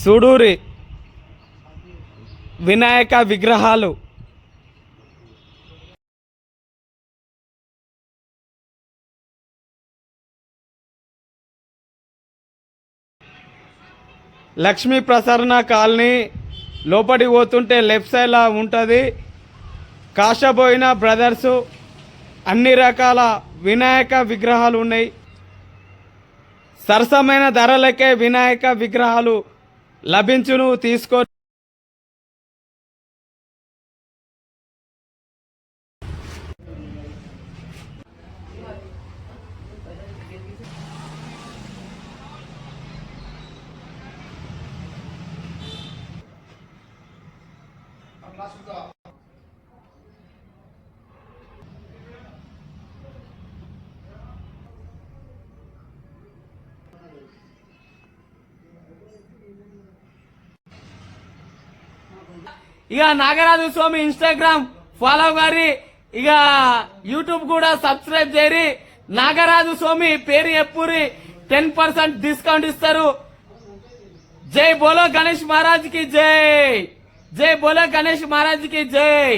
సుడూరి వినాయక విగ్రహాలు. లక్ష్మీ ప్రసరణ కాలనీ లోపలికి పోతుంటే లెఫ్ట్ సైడ్లా ఉంటుంది. కాషబోయిన బ్రదర్సు అన్ని రకాల వినాయక విగ్రహాలు ఉన్నాయి. సరసమైన ధరలకే వినాయక విగ్రహాలు లభించును తీసుకో ఇక నాగరాజు స్వామి ఇన్స్టాగ్రామ్ ఫాలో గారి ఇక యూట్యూబ్ కూడా సబ్స్క్రైబ్ చేయరి నాగరాజు స్వామి పేరు ఎప్పురి టెన్ పర్సెంట్ డిస్కౌంట్ ఇస్తారు. జై బోలో గణేష్ మహారాజ్కి జై! జై బోలో గణేష్ మహారాజ్కి జై!